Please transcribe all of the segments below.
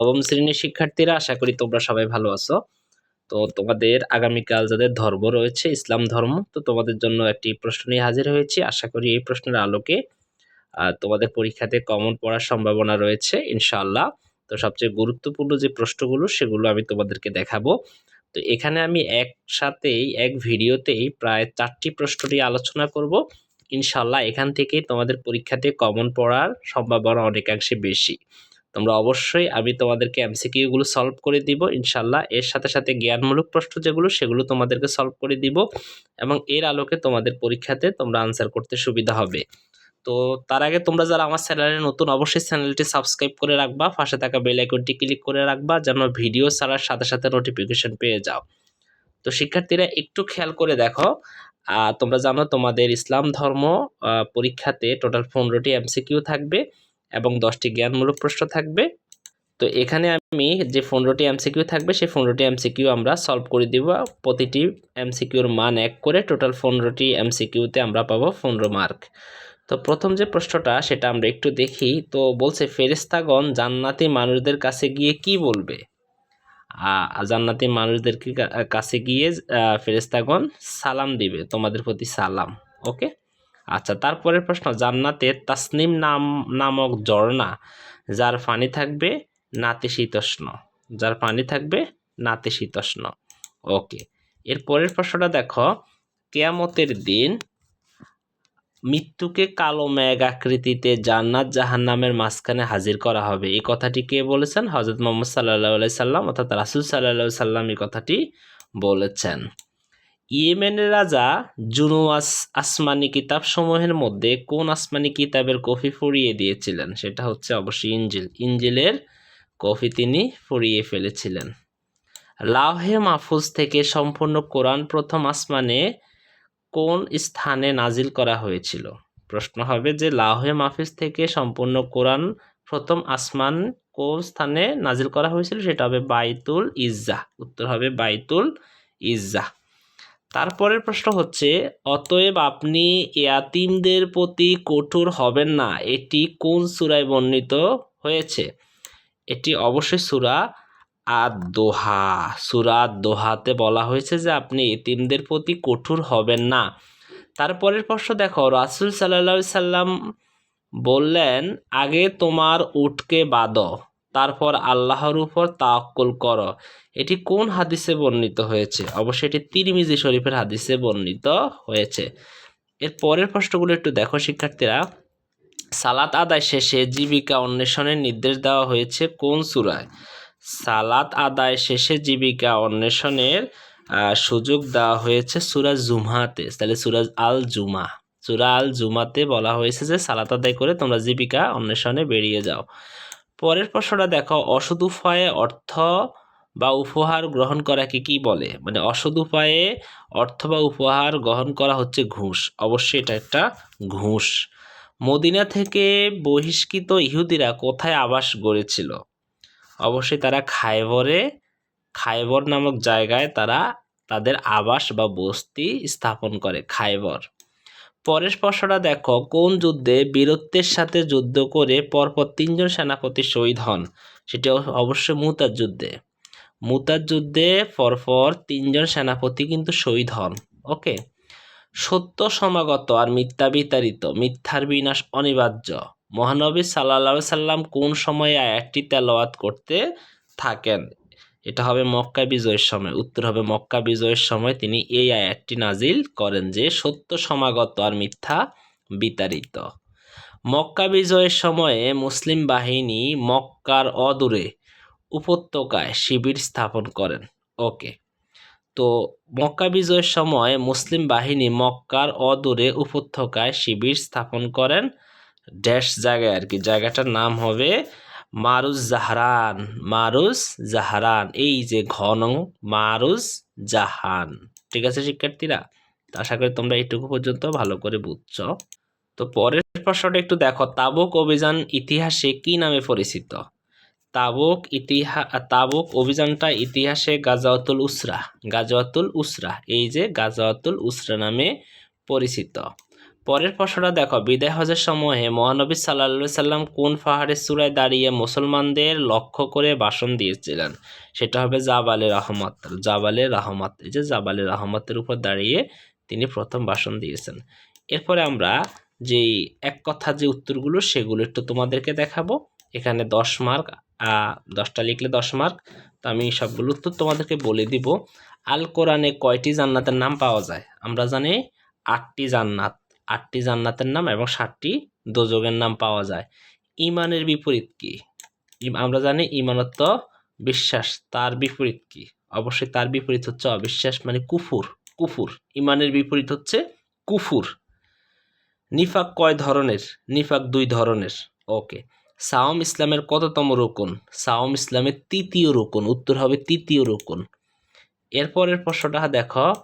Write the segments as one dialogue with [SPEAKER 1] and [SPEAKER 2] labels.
[SPEAKER 1] নবম শ্রেণির শিক্ষার্থীরা, আশা করি তোমরা সবাই ভালো আছো। তো তোমাদের আগামীকাল যাদের ধর্ম রয়েছে, ইসলাম ধর্ম, তো তোমাদের জন্য একটি প্রশ্ন নিয়ে হাজির হয়েছি। আশা করি এই প্রশ্নের আলোকে তোমাদের পরীক্ষাতে কমন পড়ার সম্ভাবনা রয়েছে, ইনশাআল্লাহ। তো সবচেয়ে গুরুত্বপূর্ণ যে প্রশ্নগুলো, সেগুলো আমি তোমাদেরকে দেখাবো। তো এখানে আমি একসাথেই, এক ভিডিওতেই প্রায় চারটি প্রশ্ন নিয়ে আলোচনা করব। ইনশাআল্লাহ এখান থেকেই তোমাদের পরীক্ষাতে কমন পড়ার সম্ভাবনা অনেকাংশে বেশি। তোমরা অবশ্যই আমি তোমাদেরকে এমসিকিউগুলো সলভ করে দিব ইনশাল্লাহ এর সাথে সাথে জ্ঞানমূলক প্রশ্ন যেগুলো, সেগুলো তোমাদেরকে সলভ করে দিব এবং এর আলোকে তোমাদের পরীক্ষাতে তোমরা আনসার করতে সুবিধা হবে। তো তার আগে তোমরা যারা আমার চ্যানেলে নতুন, অবশ্যই চ্যানেলটি সাবস্ক্রাইব করে রাখবা, পাশে থাকা বেল আইকনটি ক্লিক করে রাখবা, যেন ভিডিও ছাড়ার সাথে সাথে নোটিফিকেশন পেয়ে যাও। তো শিক্ষার্থীরা, একটু খেয়াল করে দেখো তোমরা জানো তোমাদের ইসলাম ধর্ম পরীক্ষাতে টোটাল পনেরোটি এমসিকিউ থাকবে। এবং দশটি জ্ঞানমূলক প্রশ্ন থাকবে। তো এখানে আমি যে পনেরোটি এমসিকিউ থাকবে, সেই পনেরোটি এমসিকিউ আমরা সলভ করে দিব। প্রতিটি এমসিকিউর মান এক করে টোটাল পনেরোটি এমসিকিউতে আমরা পাবো পনেরো মার্ক। তো প্রথম যে প্রশ্নটা, সেটা আমরা একটু দেখি। তো বলছে ফেরেস্তাগণ জান্নাতি মানুষদের কাছে গিয়ে কি বলবে? জান্নাতি মানুষদের কি কা- কাছে গিয়ে ফেরেস্তাগণ সালাম দিবে, তোমাদের প্রতি সালাম। ওকে? আচ্ছা তারপরের প্রশ্ন, জান্নাতে তাসনিম নাম, নামক ঝর্ণা যার পানি থাকবে নাতিশীতোষ্ণ যার পানি থাকবে নাতিশীতোষ্ণ ওকে, এর পরের প্রশ্নটা দেখো, কেয়ামতের দিন মৃত্যুকে কালো মেঘ আকৃতিতে জান্নাত জাহান্নামের মাঝখানে হাজির করা হবে। এই কথাটি কে বলেছেন? হজরত মোহাম্মদ সাল্লাহ সাল্লাম, অর্থাৎ রাসুল সাল্লাহ সাল্লাম এই কথাটি বলেছেন। ইয়েমেনের রাজা জুনুয়াস আসমানি কিতাবসমূহের মধ্যে কোন আসমানি কিতাবের কফি ফুরিয়ে দিয়েছিলেন? সেটা হচ্ছে অবশ্যই ইঞ্জিল ইঞ্জিলের কফি তিনি ফুরিয়ে ফেলেছিলেন। লাহে মাহফুজ থেকে সম্পূর্ণ কোরআন প্রথম আসমানে কোন স্থানে নাজিল করা হয়েছিল? প্রশ্ন হবে যে লাহে মাহফুজ থেকে সম্পূর্ণ কোরআন প্রথম আসমান কোন স্থানে নাজিল করা হয়েছিল? সেটা হবে বাইতুল ইজ্জা। উত্তর হবে বাইতুল ইজ্জা। তারপরের প্রশ্ন হচ্ছে, অতএব আপনি ইয়াতিমদের প্রতি কঠোর হবেন না। এটি কোন সুরায় বর্ণিত হয়েছে? এটি অবশ্যই সূরা আদ দোহা সূরা দোহাতে বলা হয়েছে যে আপনি এতিমদের প্রতি কঠোর হবেন না। তারপরের প্রশ্ন দেখো, রাসূল সাল্লাল্লাহু সাল্লাম বললেন, আগে তোমার উটকে বাঁধো। তারপর আল্লাহর উপর তাওয়াক্কুল করো। এটি কোন হাদিসে বর্ণিত হয়েছে? অবশ্যই এটি তিরমিজি শরীফের হাদিসে বর্ণিত হয়েছে। এর পরের প্রশ্নগুলো একটু দেখো, শিক্ষার্থীরা। সালাত আদায় শেষে জীবিকা অন্বেষণের নির্দেশ দেওয়া হয়েছে কোন সুরায়? সালাত আদায় শেষে জীবিকা অন্বেষণের সুযোগ দেওয়া হয়েছে সুরাজ জুমাতে তাহলে সুরাজ আল জুমা সুরা আল জুমাতে বলা হয়েছে যে সালাত আদায় করে তোমরা জীবিকা অন্বেষণে বেরিয়ে যাও। পরের প্রশ্নটা দেখো, অসৎ উপায়ে অর্থ বা উপহার গ্রহণ করাকে কি বলে? মানে অসৎ উপায়ে অর্থ বা উপহার গ্রহণ করা হচ্ছে ঘুষ। অবশ্যই এটা একটা ঘুষ। মদিনা থেকে বহিষ্কৃত ইহুদিরা কোথায় আবাস গড়েছিল? অবশ্যই তারা খায়বরে, খায়বর নামক জায়গায় তারা তাদের আবাস বা বস্তি স্থাপন করে, খায়বর। পরের প্রশ্নটা দেখো, কোন যুদ্ধে বীরত্বের সাথে যুদ্ধ করে পরপর তিনজন সেনাপতি শহীদ হন? সেটি অব- অবশ্যই মুতার যুদ্ধে। মুতার যুদ্ধে পরপর তিনজন সেনাপতি কিন্তু শহীদ হন, ওকে? সত্য সমাগত আর মিথ্যা বিতাড়িত, মিথ্যার বিনাশ অনিবার্য। মহানবী সাল্লা সাল্লাম কোন সময়ে আয়াতটি তেলাওয়াত করতে থাকেন? এটা হবে মক্কা বিজয়ের সময়। উত্তর হবে মক্কা বিজয়ের সময় তিনি এই আয়াতটি নাজিল করেন যে, সত্য সমাগত আর মিথ্যা বিতাড়িত। মক্কা বিজয়ের সময়ে মুসলিম বাহিনী মক্কার অদূরে উপত্যকায় শিবির স্থাপন করেন। ওকে তো মক্কা বিজয়ের সময় মুসলিম বাহিনী মক্কার অদূরে উপত্যকায় শিবির স্থাপন করেন। ড্যাশ জায়গায় আর কি, জায়গাটার নাম হবে মারুজ জাহারান মারুজ জাহারান, এই যে ঘন মারুজ জাহান। ঠিক আছে শিক্ষার্থীরা? আশা করি তোমরা এইটুকু পর্যন্ত ভালো করে বুঝছ। তো পরের প্রশ্নটা একটু দেখো, তাবুক অভিযান ইতিহাসে কি নামে পরিচিত? তাবুক ইতিহা, তাবুক অভিযানটা ইতিহাসে গাজাওয়াতুল উসরা গাজাওয়াতুল উসরা এই যে গাজাওয়াতুল উসরা নামে পরিচিত। পরের প্রশ্নটা দেখো, বিদায় হজের সময়ে মহানবী সাল্লা সাল্লাম কোন পাহাড়ের চূড়ায় দাঁড়িয়ে মুসলমানদের লক্ষ্য করে ভাষণ দিয়েছিলেন? সেটা হবে জাবালে রহমত জাবালে রহমত, এই যে জাবালে রহমতের উপর দাঁড়িয়ে তিনি প্রথম ভাষণ দিয়েছেন। এরপরে আমরা যেই এক কথা যে উত্তরগুলো, সেগুলো একটু তোমাদেরকে দেখাবো। এখানে দশ মার্ক দশটা লিখলে দশ মার্ক, তো আমি সবগুলো উত্তর তোমাদেরকে বলে দিব। আল কোরআনে কয়টি জান্নাতের নাম পাওয়া যায়? আমরা জানি আটটি জান্নাত। আটটি জান্নাতের নাম এবং ষাটটি দোজগের নাম পাওয়া যায়। ইমানের বিপরীত কি? আমরা জানি ইমানত্ব বিশ্বাস, তার বিপরীত কি? অবশ্যই তার বিপরীত হচ্ছে অবিশ্বাস মানে কুফুর কুফুর। ইমানের বিপরীত হচ্ছে কুফুর। নিফাক কয় ধরনের? নিফাক দুই ধরনের। ওকে। সাওম ইসলামের কততম রোকন? সাওম ইসলামের তৃতীয় রোকন। উত্তর হবে তৃতীয় রোকন। এরপরের প্রশ্নটা দেখো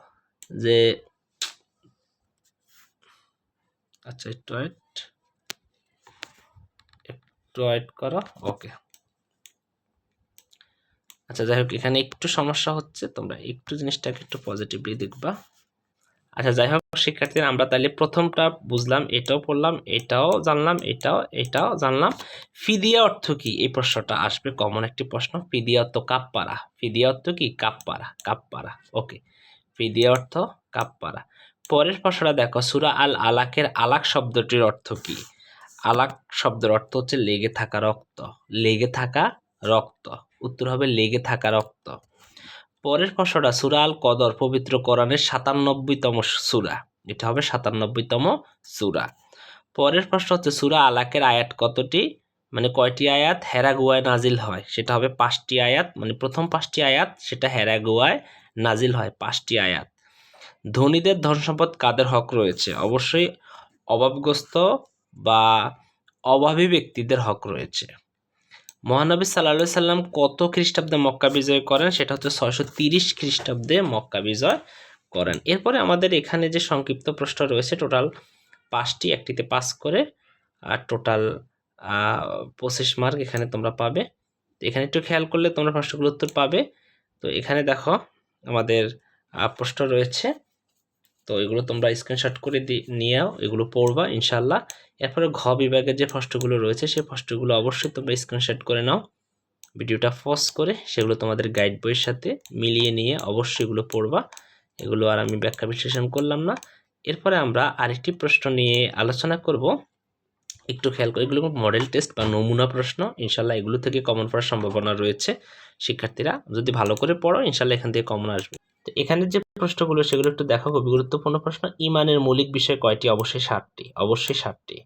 [SPEAKER 1] যে আচ্ছা একটু ওয়েট একটু ওয়েট করো, ওকে। আচ্ছা যাই হোক, এখানে একটু সমস্যা হচ্ছে, তোমরা একটু জিনিসটাকে একটু পজিটিভলি দেখবা। আচ্ছা যাই হোক, শিক্ষার্থীরা, আমরা তাহলে প্রথমটা বুঝলাম, এটাও পড়লাম, এটাও জানলাম, এটাও এটাও জানলাম। ফিদিয়া অর্থ কি? এই প্রশ্নটা আসবে, কমন একটি প্রশ্ন। ফিদিয়া অর্থ কাপ্পারা। ফিদিয়া অর্থ কি? কাপ্পারা কাপ্পারা, ওকে। ফিদিয়া অর্থ কাপ্পারা। পরের প্রশ্নটা দেখো, সুরা আল আলাকের আলাক শব্দটির অর্থ কি? আলাক শব্দের অর্থ হচ্ছে লেগে থাকা রক্ত। লেগে থাকা রক্ত। উত্তর হবে লেগে থাকা রক্ত। পরের প্রশ্নটা, সুরা আল কদর পবিত্র কোরআনের সাতানব্বইতম সুরা। এটা হবে সাতানব্বইতম সুরা। পরের প্রশ্ন হচ্ছে, সুরা আলাকের আয়াত কতটি? মানে কয়টি আয়াত? হেরাগুয়ায় নাজিল হয়। সেটা হবে পাঁচটি আয়াত। মানে প্রথম পাঁচটি আয়াত, সেটা হেরাগুয়ায় নাজিল হয়, পাঁচটি আয়াত। ধনীদের ধন সম্পদ কাদের হক রয়েছে? অবশ্যই অভাবগ্রস্ত বা অভাবী ব্যক্তিদের হক রয়েছে। মহানবী সাল্লা সাল্লাম কত খ্রিস্টাব্দে মক্কা বিজয় করেন? সেটা হচ্ছে ছয়শো তিরিশ খ্রিস্টাব্দে মক্কা বিজয় করেন। এরপরে আমাদের এখানে যে সংক্ষিপ্ত প্রশ্ন রয়েছে, টোটাল পাঁচটি, একটিতে পাস করে, আর টোটাল পঁচিশ মার্ক এখানে তোমরা পাবে। এখানে একটু খেয়াল করলে তোমরা প্রশ্নগুলোর উত্তর পাবে। তো এখানে দেখো আমাদের প্রশ্ন রয়েছে তো এগুলো তোমরা স্ক্রিনশট করে নিয়েও এগুলো পড়বা ইনশাল্লাহ এরপরে ঘ বিভাগের যে প্রশ্নগুলো রয়েছে, সেই প্রশ্নগুলো অবশ্যই তোমরা স্ক্রিনশট করে নাও। ভিডিওটা ফস করে সেগুলো তোমাদের গাইড বইয়ের সাথে মিলিয়ে নিয়ে অবশ্যই এগুলো পড়বা। এগুলো আর আমি ব্যাখ্যা বিশ্লেষণ করলাম না। এরপরে আমরা আরেকটি প্রশ্ন নিয়ে আলোচনা করব। একটু খেয়াল করে, এগুলো মডেল টেস্ট বা নমুনা প্রশ্ন ইনশাল্লাহ এগুলো থেকে কমন পড়ার সম্ভাবনা রয়েছে। শিক্ষার্থীরা যদি ভালো করে পড়ো ইনশাল্লাহ এখান থেকে কমন আসবে। তো এখানে যে প্রশ্নগুলো, সেগুলো একটু দেখো। খুবই গুরুত্বপূর্ণ প্রশ্ন। ইমানের মৌলিক বিষয় কয়টি? অবশ্যই ষাটটি অবশ্যই ষাটটি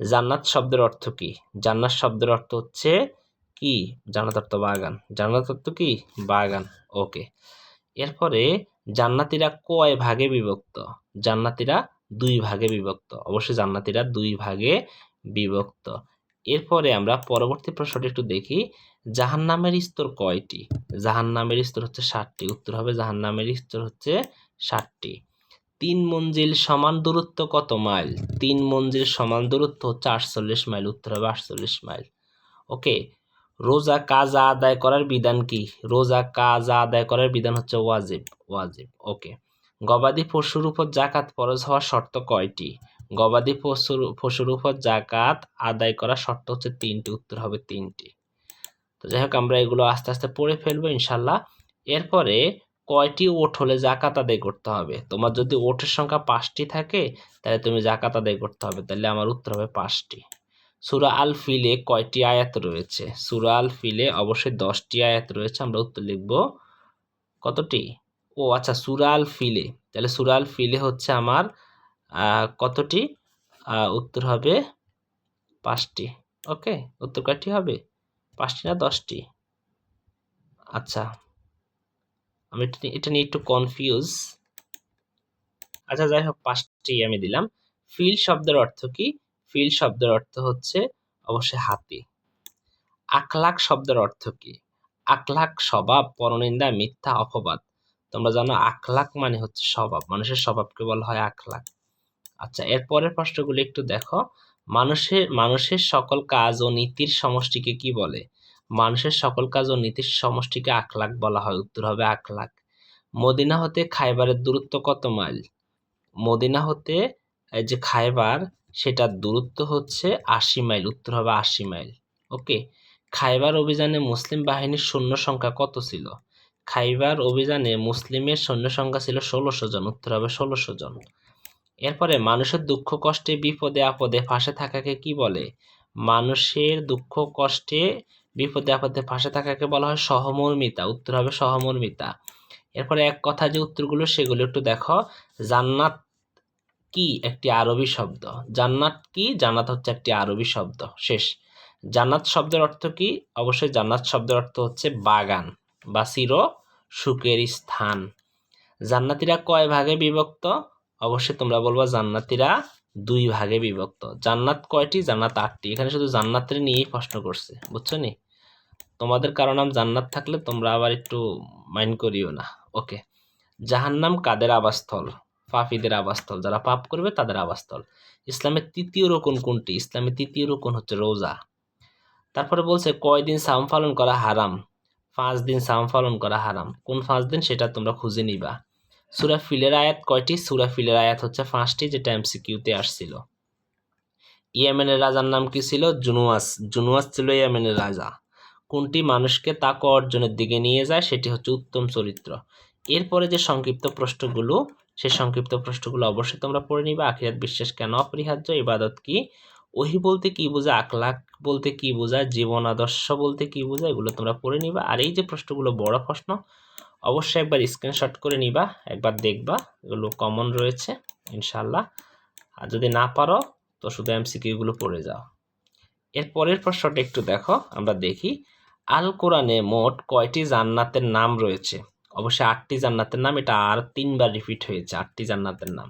[SPEAKER 1] জান্নাত শব্দের অর্থ কি? জান্নাত শব্দের অর্থ হচ্ছে কি? জান্নাত অর্থ বাগান। জান্নাত অর্থ কি? বাগান। ওকে। এরপরে, জান্নাতিরা কয় ভাগে বিভক্ত? জান্নাতিরা দুই ভাগে বিভক্ত। অবশ্যই জান্নাতিরা দুই ভাগে বিভক্ত। এরপরে আমরা পরবর্তী প্রশ্নটি একটু দেখি। জাহান নামের স্তর কয়টি? জাহান নামের স্তর হচ্ছে ষাটটি উত্তর হবে জাহান নামের স্তর হচ্ছে ষাটটি তিন মঞ্জিল সমান দূরত্ব কত মাইল? তিন মঞ্জিল সমান দূরত্ব হচ্ছে আটচল্লিশ মাইল। উত্তর হবে আটচল্লিশ মাইল। ওকে, রোজা কাজা আদায় করার বিধান কি? রোজা কাজা আদায় করার বিধান হচ্ছে ওয়াজিব ওয়াজিব। ওকে, গবাদি পশুর উপর জাকাত ফরজ হওয়ার শর্ত কয়টি? গবাদি পশুর পশুর উপর জাকাত আদায় করার শর্ত হচ্ছে তিনটি। উত্তর হবে তিনটি। তো যাই হোক, আমরা এগুলো আস্তে আস্তে পড়ে ফেলব ইনশাল্লাহ। এরপরে কয়টি ওট হলে জাকাত আদায় করতে হবে? তোমার যদি ওটের সংখ্যা পাঁচটি থাকে, তাহলে তুমি জাকাত আদায় করতে হবে। তাহলে আমার উত্তর হবে পাঁচটি। সুরা আল ফিলে কয়টি আয়াত রয়েছে? সুরা আল ফিলে অবশ্যই দশটি আয়াত রয়েছে, আমরা উত্তর লিখব। কতটি? ও আচ্ছা সুরা আল ফিলে তাহলে সুরা আল ফিলে হচ্ছে আমার কতটি? উত্তর হবে পাঁচটি। ওকে, উত্তর কয়টি হবে? পাঁচটি না দশটি? আচ্ছা আমি এটা নিয়ে একটু কনফিউজ আচ্ছা যাই হোক, পাঁচটি আমি দিলাম। ফিল শব্দের অর্থ কি? ফিল শব্দের অর্থ হচ্ছে অবশ্যই হাতি। আখলাক শব্দের অর্থ কি? আখলাক স্বভাব, পরনিন্দা, মিথ্যা, অপবাদ। তোমরা জানো আখলাক মানে হচ্ছে স্বভাব। মানুষের স্বভাবকে বলা হয় আখলাক আচ্ছা এরপরের প্রশ্নগুলো একটু দেখো। মানুষের মানুষের সকল কাজ ও নীতির সমষ্টিকে কি বলে? মানুষের সকল কাজ ও নীতির সমষ্টিকে আখলাক বলা হয়, উত্তর হবে আখলাক মদিনা হতে খাইবারের দূরত্ব কত মাইল? মদিনা হতে যে খাইবার, সেটার দূরত্ব হচ্ছে আশি মাইল, উত্তর হবে আশি মাইল। ওকে? খাইবার অভিযানে মুসলিম বাহিনীর সৈন্য সংখ্যা কত ছিল? খাইবার অভিযানে মুসলিমের সৈন্য সংখ্যা ছিল ষোলোশো জন, উত্তর হবে ষোলোশো জন। এরপরে মানুষের দুঃখ, কষ্টে, বিপদে, আপদে ফাঁসে থাকাকে কি বলে? মানুষের দুঃখ, কষ্টে, বিপদে, আপদে ফাঁসে থাকাকে বলা হয় সহমর্মিতা, উত্তর হবে সহমর্মিতা। এরপরে এক কথা যে উত্তরগুলো, সেগুলো একটু দেখো। জান্নাত কি একটি আরবি শব্দ? জান্নাত কি? জান্নাত হচ্ছে একটি আরবি শব্দ। শেষ। জান্নাত শব্দের অর্থ কি? অবশ্যই জান্নাত শব্দের অর্থ হচ্ছে বাগান বা চির সুখের স্থান। জান্নাতিরা কয় ভাগে বিভক্ত? অবশ্যই তোমরা বলবা জান্নাতিরা দুই ভাগে বিভক্ত। জান্নাত কয়টি, জান্নাত আটটি? এখানে শুধু জান্নাতের নিয়েই প্রশ্ন করছে, বুঝছ নি? তোমাদের কারও নাম জান্নাত থাকলে তোমরা আবার একটু মাইন্ড করিও না। ওকে। জাহান্নাম কাদের আবাসস্থল? পাপীদের আবাসস্থল। যারা পাপ করবে তাদের আবাসস্থল। ইসলামের তৃতীয় রোকন কোনটি? ইসলামের তৃতীয় রোকন হচ্ছে রোজা। তারপরে বলছে, কয়দিন সাম পালন করা হারাম? পাঁচ দিন সাম পালন করা হারাম। কোন পাঁচ দিন? সেটা তোমরা খুঁজে নিবা। সুরা ফিলের আয়াত কয়টি? সুরা ফিলের আয়াত হচ্ছে পাঁচটি, যেটা এমসিকিউতে আসছিল। ইয়েমেনের রাজার নাম কি ছিল? জুনুয়াস। জুনুয়াস ছিল ইয়েমেনের রাজা। কোনটি মানুষকে তাক অর্জনের দিকে নিয়ে যায়? সেটি হচ্ছে উত্তম চরিত্র। এরপরে যে সংক্ষিপ্ত প্রশ্নগুলো সেই সংক্ষিপ্ত প্রশ্নগুলো অবশ্যই তোমরা পড়ে নিবা। আখিরাত বিশ্বাস কেন অপরিহার্য? ইবাদত কি? ওহি বলতে কি বোঝায়? আকলাক বলতে কি বোঝায়? জীবন আদর্শ বলতে কি বোঝায়? এগুলো তোমরা পড়ে নিবা। আর এই যে প্রশ্নগুলো, বড় প্রশ্ন অবশ্যই একবার স্ক্রিনশট করে নিবা, একবার দেখবা, এগুলো কমন রয়েছে ইনশাল্লাহ আর যদি না পারো, তো শুধু এমসিকিউগুলো পড়ে যাও। এর পরের প্রশ্নটা একটু দেখো, আমরা দেখি। আল কোরআনে মোট কয়টি জান্নাতের নাম রয়েছে? অবশ্যই আটটি জান্নাতের নাম, এটা আর তিনবার রিপিট হয়েছে, আটটি জান্নাতের নাম।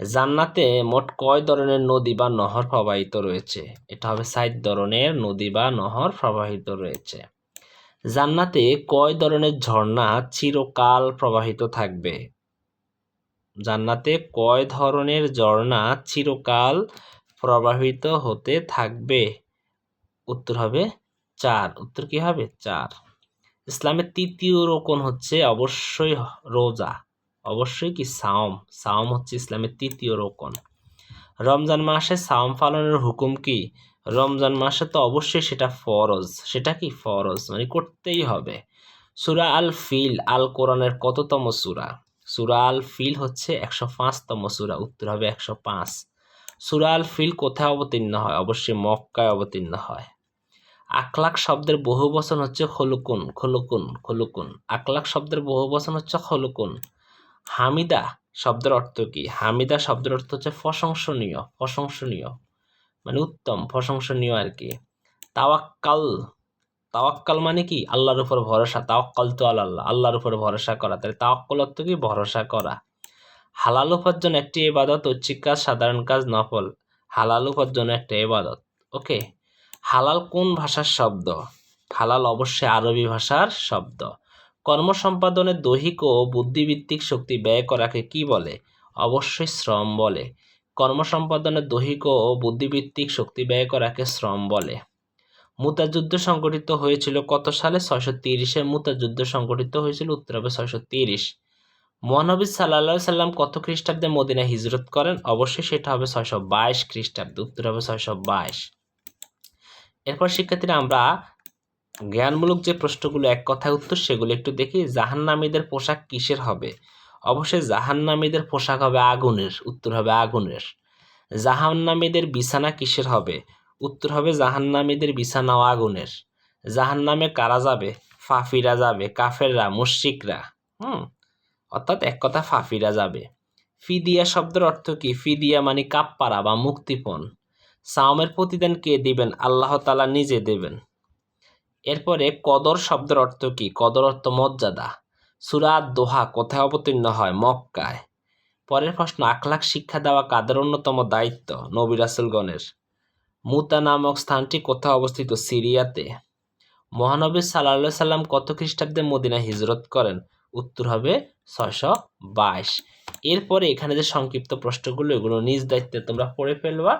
[SPEAKER 1] জান্নাতে মোট কয় ধরনের নদী বা নহর প্রবাহিত রয়েছে? এটা হবে ষাট ধরনের নদী বা নহর প্রবাহিত রয়েছে। জান্নাতে কয় ধরনের ঝর্ণা চিরকাল প্রবাহিত থাকবে? জান্নাতে কয় ধরনের ঝর্ণা চিরকাল প্রবাহিত হতে থাকবে? উত্তর হবে চার। উত্তর কি হবে? চার। ইসলামের তৃতীয় রোকন হচ্ছে অবশ্যই রোজা, অবশ্যই কি সাওম? সাওম হচ্ছে ইসলামের তৃতীয় রোকন। রমজান মাসে সাওম পালনের হুকুম কি? রমজান মাসে তো অবশ্যই সেটা ফরজ। সেটা কি ফরজ? মানে করতেই হবে। সুরা আল ফিল আল কোরআনের কততম সুরা? সুরা আল ফিল হচ্ছে একশো পাঁচতম সুরা, উত্তর হবে একশো পাঁচ। সুরা আল ফিল কোথায় অবতীর্ণ হয়? অবশ্যই মক্কায় অবতীর্ণ হয়। আকলাক শব্দের বহু বচন হচ্ছে খলুকুন খলুকুন খলুকুন। আকলাক শব্দের বহু বচন হচ্ছে খলুকুন। হামিদা শব্দের অর্থ কি? হামিদা শব্দের অর্থ হচ্ছে প্রশংসনীয় প্রশংসনীয়। মানে উত্তম, প্রশংসনীয় আর কি তাওয়াক্কাল তাওয়াক্কাল মানে কি? আল্লাহর উপর ভরসা, তাওয়াক্কাল তো আল্লাহ, আল্লাহর উপর ভরসা করা। তাহলে তাওয়াক্কাল অর্থ কি? ভরসা করা। হালাল উপার্জন একটি ইবাদত, ঐচ্ছিক কাজ, সাধারণ কাজ, নফল। হালাল উপার্জন একটা ইবাদত, ওকে? হালাল কোন ভাষার শব্দ? হালাল অবশ্যই আরবি ভাষার শব্দ। কর্ম সম্পাদনে দৈহিক ও বুদ্ধিভিত্তিক শক্তি ব্যয় করাকে কি বলে? অবশ্যই শ্রম বলে। কর্ম সম্পাদনে দৈহিক ও বুদ্ধিভিত্তিক শক্তি ব্যয় করাকে শ্রম বলে। মুতাযুদ্ধ সংগঠিত হয়েছিল কত সালে? ছয়শো তিরিশে মুতাযুদ্ধ সংগঠিত হয়েছিল, উত্তর হবে ছয়শো তিরিশ। মহানবী সাল্লা সাল্লাম কত খ্রিস্টাব্দে মদিনা হিজরত করেন? অবশ্যই সেটা হবে ছয়শো বাইশ খ্রিস্টাব্দে, উত্তর হবে ছয়শো বাইশ। এরপর শিক্ষার্থীরা, আমরা জ্ঞানমূলক যে প্রশ্নগুলো এক কথায় উত্তর, সেগুলো একটু দেখি। জাহান্নামীদের পোশাক কিসের হবে? অবশ্যই জাহান্নামীদের পোশাক হবে আগুনের, উত্তর হবে আগুনের। জাহান্নামীদের বিছানা কিসের হবে? উত্তর হবে জাহান্নামীদের বিছানাও আগুনের। জাহান্নামে কারা যাবে? ফাফিরা যাবে, কাফেররা মুশিকরা হুম, অর্থাৎ এক কথা ফাফিরা যাবে। ফিদিয়া শব্দের অর্থ কি? ফিদিয়া মানে কাপ্পারা বা মুক্তিপণ। সাওমের প্রতিদান কে দিবেন? আল্লাহ তালা নিজে দেবেন। এরপরে কদর শব্দের অর্থ কি? কদর অর্থ মর্যাদা। সুরাত দোহা কোথায় অবতীর্ণ হয়? মক্কায়। পরের প্রশ্ন, আখলাখ শিক্ষা দেওয়া কাদের অন্যতম দায়িত্ব? নবী রাসুলগণের। মুতা নামক স্থানটি কোথায় অবস্থিত? সিরিয়াতে। মহানবী সাল্লা সাল্লাম কত খ্রিস্টাব্দে মদিনা হিজরত করেন? উত্তর হবে ছয়শো বাইশ। এরপরে এখানে যে সংক্ষিপ্ত প্রশ্নগুলো, এগুলো নিজ দায়িত্বে তোমরা পড়ে ফেলবা।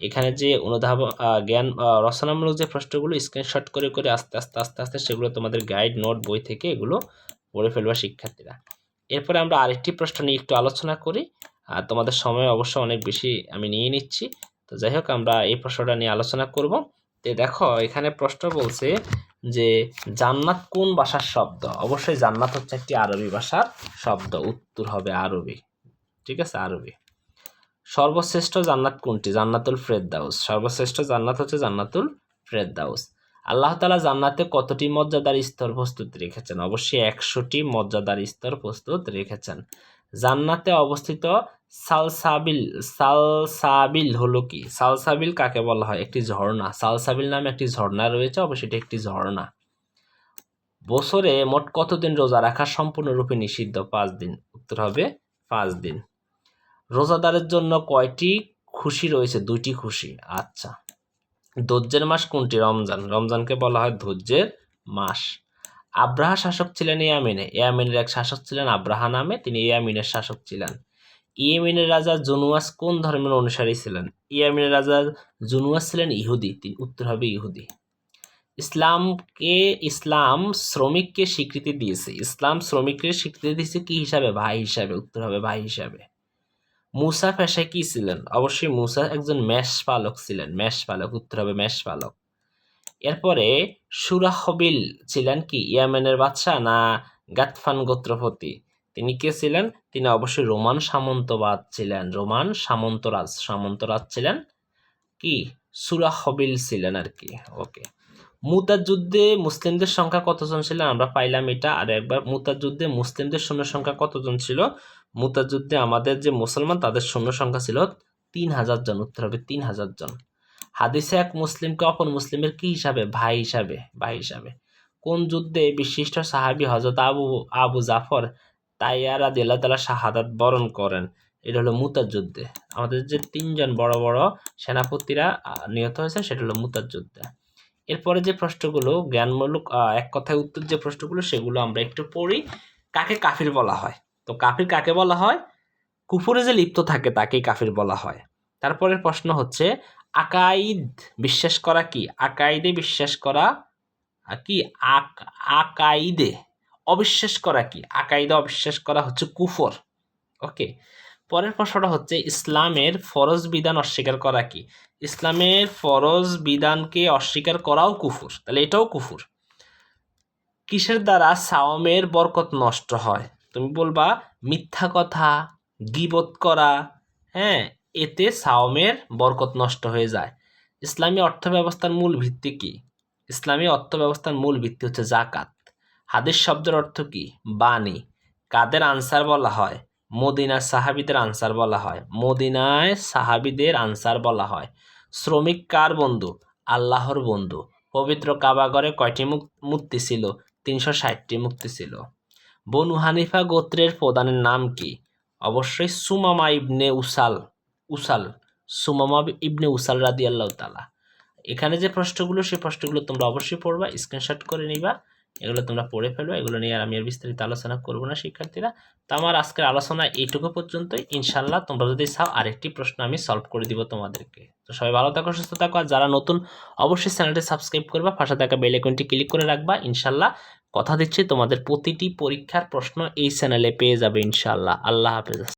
[SPEAKER 1] এখানে যে অনুধাব জ্ঞান রচনামূলক যে প্রশ্নগুলো স্ক্রিনশট করে করে আস্তে আস্তে আস্তে আস্তে, সেগুলো তোমাদের গাইড নোট বই থেকে এগুলো পড়ে ফেলবা শিক্ষার্থীরা। এরপরে আমরা আরেকটি প্রশ্ন নিয়ে একটু আলোচনা করি। আর তোমাদের সময় অবশ্য অনেক বেশি আমি নিয়ে নিচ্ছি। তো যাই হোক, আমরা এই প্রশ্নটা নিয়ে আলোচনা করব। তো দেখো, এখানে প্রশ্ন বলছে যে, জান্নাত কোন ভাষার শব্দ? অবশ্যই জান্নাত হচ্ছে একটি আরবি ভাষার শব্দ। উত্তর হবে আরবি। ঠিক আছে, আরবি। সর্বশ্রেষ্ঠ জান্নাত কোনটি? জান্নাতুল ফ্রেদদাউস সর্বশ্রেষ্ঠ জান্নাত হচ্ছে জান্নাতুল ফ্রেদদাউস আল্লাহ তালা জান্নাতে কতটি মর্যাদার স্তর প্রস্তুত রেখেছেন? অবশ্যই একশোটি মর্যাদার স্তর প্রস্তুত রেখেছেন। জান্নাতে অবস্থিত সালসাবিল সালসাবিল হলো কি? সালসাবিল কাকে বলা হয়? একটি ঝর্ণা। সালসাবিল নামে একটি ঝর্ণা রয়েছে, অবশ্যই এটি একটি ঝর্ণা। বছরে মোট কতদিন রোজা রাখা সম্পূর্ণরূপে নিষিদ্ধ? পাঁচ দিন। উত্তর হবে পাঁচ দিন। রোজাদারের জন্য কয়টি খুশি রয়েছে? দুইটি খুশি। আচ্ছা। ধৈর্যের মাস কোনটি? রমজান। রমজানকে বলা হয় ধৈর্যের মাস। আব্রাহা শাসক ছিলেন ইয়ামিনে। ইয়ামিনের এক শাসক ছিলেন আব্রাহা নামে। তিনি ইয়ামিনের শাসক ছিলেন। ইয়েমেনের রাজা জুনুয়াস কোন ধর্মের অনুসারী ছিলেন? ইয়ামিনের রাজা জুনুয়াস ছিলেন ইহুদি। তিনি উত্তর হবে ইহুদি। ইসলামকে, ইসলাম শ্রমিককে স্বীকৃতি দিয়েছে। ইসলাম শ্রমিককে স্বীকৃতি দিয়েছে কি হিসাবে? ভাই হিসাবে। উত্তর হবে ভাই হিসাবে। মুসা পেশায় কি ছিলেন? অবশ্যই মুসা একজন মেষ পালক ছিলেন। মেষ পালক উত্তর হবে মেষ পালক এরপরে সুরাহবিল ছিলেন কি? ইয়ামেনের বাদশাহ না গাতফান গোত্রপতি? তিনি কে ছিলেন? তিনি অবশ্যই রোমান সামন্তবাদ ছিলেন। রোমান সামন্তরাজ সামন্তরাজ ছিলেন কি? সুরাহবিল ছিলেন আর কি। ওকে। মুতার যুদ্ধে মুসলিমদের সংখ্যা কতজন ছিলেন আমরা পাইলাম এটা। আর একবার মুতার যুদ্ধে মুসলিমদের সৈন্য সংখ্যা কতজন ছিল? মুতার যুদ্ধে আমাদের যে মুসলমান, তাদের সৈন্য সংখ্যা ছিল তিন হাজার জন, উত্তর হবে তিন হাজার জন। হাদিসে এক মুসলিমকে অপর মুসলিমের কি হিসাবে? ভাই হিসাবে ভাই হিসাবে। কোন যুদ্ধে বিশিষ্ট সাহাবি হজরত আবু আবু জাফর তাইয়ারা দিল্লা তালা শাহাদাত বরণ করেন? এটা হলো মুতার যুদ্ধে আমাদের যে তিনজন বড় বড় সেনাপতিরা নিহত হয়েছে, সেটা হলো মুতার যুদ্ধে এরপরে যে প্রশ্নগুলো, জ্ঞানমূলক এক কথায় উত্তর যে প্রশ্নগুলো, সেগুলো আমরা একটু পড়ি। কাকে কাফির বলা হয়? তো কাফির কাকে বলা হয়? কুফুরে যে লিপ্ত থাকে তাকেই কাফির বলা হয়। তারপরের প্রশ্ন হচ্ছে, আকাইদ বিশ্বাস করা কি? আকাইদে বিশ্বাস করা কি? আকাইদে অবিশ্বাস করা কি? আকাইদে অবিশ্বাস করা হচ্ছে কুফর। ওকে। পরের প্রশ্নটা হচ্ছে, ইসলামের ফরজ বিধান অস্বীকার করা কি? ইসলামের ফরজ বিধানকে অস্বীকার করাও কুফুর। তাহলে এটাও কুফুর। কিসের দ্বারা সাওমের বরকত নষ্ট হয়? তুমি বলবা মিথ্যা কথা, গিবত করা হ্যাঁ এতে সাওমের বরকত নষ্ট হয়ে যায়। ইসলামী অর্থব্যবস্থার মূল ভিত্তি কি? ইসলামী অর্থব্যবস্থার মূল ভিত্তি হচ্ছে জাকাত হাদিস শব্দের অর্থ কি? বাণী। কাদের আনসার বলা হয়? মদিনার সাহাবিদের আনসার বলা হয়। মদিনায় সাহাবিদের আনসার বলা হয়। শ্রমিক কার বন্ধু? আল্লাহর বন্ধু। পবিত্র কাবাগরে কয়টি মূর্তি ছিল? তিনশো ষাটটি মুক্তি ছিল। বনু হানিফা গোত্রের প্রধানের নাম কি? অবশ্যই সুমামা ইবনে উসাল উসাল, সুমামা ইবনে উসাল রাদি আল্লাহ তালা এখানে যে প্রশ্নগুলো, সেই প্রশ্নগুলো তোমরা অবশ্যই পড়বা স্ক্রিনশট করে নিবা, এগুলো তোমরা পড়ে ফেলবে, এগুলো নিয়ে আর আমি আর বিস্তারিত আলোচনা করব না শিক্ষার্থীরা। তো আমার আজকের আলোচনা এইটুকু পর্যন্তই। ইনশাল্লাহ তোমরা যদি চাও আরেকটি প্রশ্ন আমি সলভ করে দিব তোমাদেরকে। তো সবাই ভালো থাকো, সুস্থ থাকো, আর যারা নতুন, অবশ্যই চ্যানেলটি সাবস্ক্রাইব করবা, পাশে থাকা বেল আইকনটি ক্লিক করে রাখবা। ইনশাল্লাহ কথা দিচ্ছি তোমাদের প্রতিটি পরীক্ষার প্রশ্ন এই চ্যানেলে পেয়ে যাবে ইনশাল্লাহ আল্লাহ হাফেজ।